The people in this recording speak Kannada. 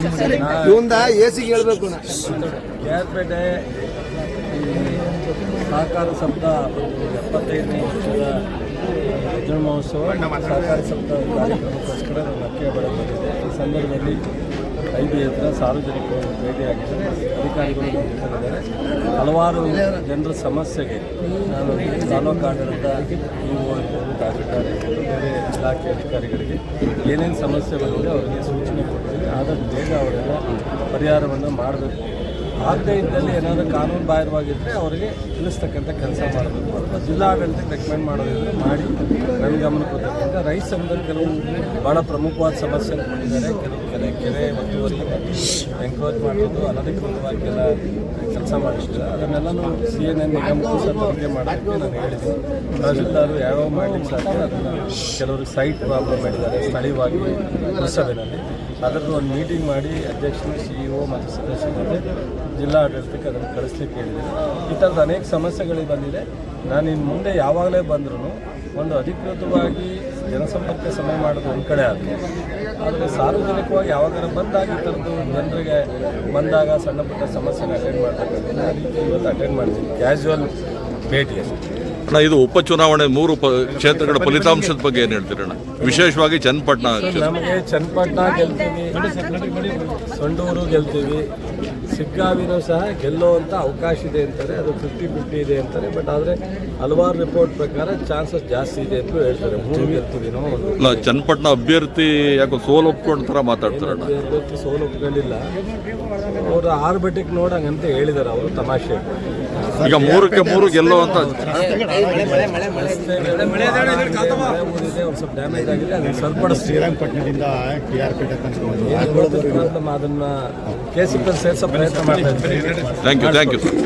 ಇವಂದ ಎಸಿಗೆ ಹೇಳ್ಬೇಕು ಕ್ಯಾರ್ಪೇಟೆ ಸಹಕಾರ ಸಪ್ತ ಎಪ್ಪತ್ತೈದನೇ ವರ್ಷದ ವಿಜಯ ಮಹೋತ್ಸವ ಸಹಕಾರ ಸಪ್ತ ಕಾರ್ಯಕ್ರಮಕ್ಕೋಸ್ಕರ ನಾನು ಅಕ್ಕೆ ಬಂದಿದ್ದೆ ಈ ಸಂದರ್ಭದಲ್ಲಿ ಐದು ಎತ್ತರ ಸಾರ್ವಜನಿಕರು ಭೇಟಿಯಾಗಿದ್ದಾರೆ. ಅಧಿಕಾರಿಗಳು ಜೊತೆಗಿದ್ದಾರೆ ಹಲವಾರು ಜನರ ಸಮಸ್ಯೆಗೆ ನಾನು ತಾಲೂಕು ಆಡಳಿತ ಇ ಆಗಿದ್ದಾರೆ ಬೇರೆ ಇಲಾಖೆ ಅಧಿಕಾರಿಗಳಿಗೆ ಏನೇನು ಸಮಸ್ಯೆ ಬಂದಿದೆ ಅವರಿಗೆ ಸೂಚನೆ ಕೊಟ್ಟಿದ್ದೀವಿ ಆದಷ್ಟು ಬೇಗ ಅವರೆಲ್ಲ ಪರಿಹಾರವನ್ನು ಮಾಡಬೇಕು. ಆಗದೇ ಇದ್ದಲ್ಲಿ ಏನಾದರೂ ಕಾನೂನು ಬಾಹಿರವಾಗಿದ್ದರೆ ಅವರಿಗೆ ತಿಳಿಸ್ತಕ್ಕಂಥ ಕೆಲಸ ಮಾಡಬೇಕು. ಅಥವಾ ಜಿಲ್ಲಾಡಳಿತಕ್ಕೆ ರೆಕಮೆಂಡ್ ಮಾಡೋದಿದ್ರೆ ಮಾಡಿ, ನನ್ನ ಗಮನಕ್ಕೆ ಬರ್ತಕ್ಕಂಥ ರೈತ ಸಂಘದಲ್ಲಿ ಕೆಲವು ಭಾಳ ಪ್ರಮುಖವಾದ ಸಮಸ್ಯೆ ಕೊಟ್ಟಿದ್ದಾರೆ ಕೆಲವು ಕೆರೆ ಕೆರೆ ಒತ್ತುವರಿ ಎಂಕ್ರೋಚ್ ಮಾಡೋದು ಅನಧಿಕೃತವಾಗಿ ಕೆಲ ಕೆಲಸ ಮಾಡಿಸ್ತಾರೆ ಅದನ್ನೆಲ್ಲನೂ ಸಿ ಎನ್ ಎನ್ ನಿಗಮಕ್ಕೂ ಸಹ ತನಿಖೆ ನಾನು ಹೇಳಿದ್ದೀನಿ. ತಹಸೀಲ್ದಾರರು ಯಾವ್ಯಾವ ಮಾಡಲಿಕ್ಕೆ ಸಾಧ್ಯ ಅದನ್ನು ಕೆಲವರು ಸೈಟ್ ಪ್ರಾಬ್ಲಮ್ ಮಾಡಿದ್ದಾರೆ, ಸ್ಥಳೀಯವಾಗಿ ಪುರಸಭೆಯಲ್ಲಿ ಅದರದ್ದು ಒಂದು ಮೀಟಿಂಗ್ ಮಾಡಿ ಅಧ್ಯಕ್ಷರು ಸಿ ಇ ಒ ಮತ್ತು ಸದಸ್ಯರ ಜೊತೆ ಜಿಲ್ಲಾ ಆಡಳಿತಕ್ಕೆ ಅದನ್ನು ಕಳಿಸ್ಲಿಕ್ಕೆ ಹೇಳಿದ್ದೀನಿ ಈ ಥರದ ಅನೇಕ ಸಮಸ್ಯೆಗಳಿಗೆ ಬಂದಿದೆ. ನಾನು ಇನ್ನು ಮುಂದೆ ಯಾವಾಗಲೇ ಬಂದರೂ ಒಂದು ಅಧಿಕೃತವಾಗಿ ಜನಸಂಪರ್ಕ ಸಮಯ ಮಾಡೋದು ಒಂದು ಕಡೆ ಆದರೆ ಆದರೆ ಸಾರ್ವಜನಿಕವಾಗಿ ಯಾವಾಗಾರ ಬಂದಾಗ ಈ ಥರದ್ದು ಜನರಿಗೆ ಬಂದಾಗ ಸಣ್ಣ ಪುಟ್ಟ ಸಮಸ್ಯೆನ ಅಟೆಂಡ್ ಮಾಡ್ತಕ್ಕಂಥ ಎಲ್ಲ ರೀತಿ ಇವತ್ತು ಅಟೆಂಡ್ ಮಾಡ್ತೀನಿ. ಕ್ಯಾಶುವಲ್ ಭೇಟಿಯಲ್ಲಿ ಅಣ್ಣ ಇದು ಉಪಚುನಾವಣೆ ಮೂರು ಪ ಕ್ಷೇತ್ರಗಳ ಫಲಿತಾಂಶದ ಬಗ್ಗೆ ಏನು ಹೇಳ್ತೀರಣ್ಣ ವಿಶೇಷವಾಗಿ ಚನ್ನಪಟ್ಟಣ ನಮಗೆ ಚನ್ನಪಟ್ಟಣ ಗೆಲ್ತೀವಿ. ಸಂಡೂರು ಗೆಲ್ತೀವಿ. ಸಿಗ್ಗಾವಿನೂ ಸಹ ಗೆಲ್ಲುವಂಥ ಅವಕಾಶ ಇದೆ ಅಂತಾರೆ. ಅದು ಫಿಫ್ಟಿ ಫಿಫ್ಟಿ ಇದೆ ಅಂತಾರೆ. ಬಟ್ ಆದರೆ ಹಲವಾರು ರಿಪೋರ್ಟ್ ಪ್ರಕಾರ ಚಾನ್ಸಸ್ ಜಾಸ್ತಿ ಇದೆ ಅಂತ ಹೇಳ್ತಾರೆ. ಮೂರು ಗೆಲ್ತೀವಿ ನಾವು. ಚನ್ನಪಟ್ಟಣ ಅಭ್ಯರ್ಥಿ ಯಾಕೋ ಸೋಲು ಒಪ್ಕೊಂಡ ಥರ ಮಾತಾಡ್ತಾರಣ್ಣ? ಅಭ್ಯರ್ಥಿ ಸೋಲು ಒಪ್ಕೊಂಡಿಲ್ಲ ಅವರು ಆರ್ಬಿಟಿಕ್ ನೋಡಂಗಂತ ಹೇಳಿದ್ದಾರೆ ಅವರು ತಮಾಷೆ. ಈಗ ಮೂರಕ್ಕೆ ಮೂರು ಗೆಲ್ಲೋ ಅಂತ ಒಂದು ಸ್ವಲ್ಪ ಡ್ಯಾಮೇಜ್ ಆಗಿದೆ ಅದನ್ನು ಸರಿಪಡಿಸ್ತೀವಿ ಶ್ರೀರಂಗಪಟ್ಟಣದಿಂದ ಕೆ ಆರ್ ಪೇಟೆ ತನಕ ಅದನ್ನ ಕೇಸಿಗೆ ಸೇರಿಸೋ ಪ್ರಯತ್ನ ಮಾಡ್ತಾ ಇದ್ದೀವಿ thank you thank you sir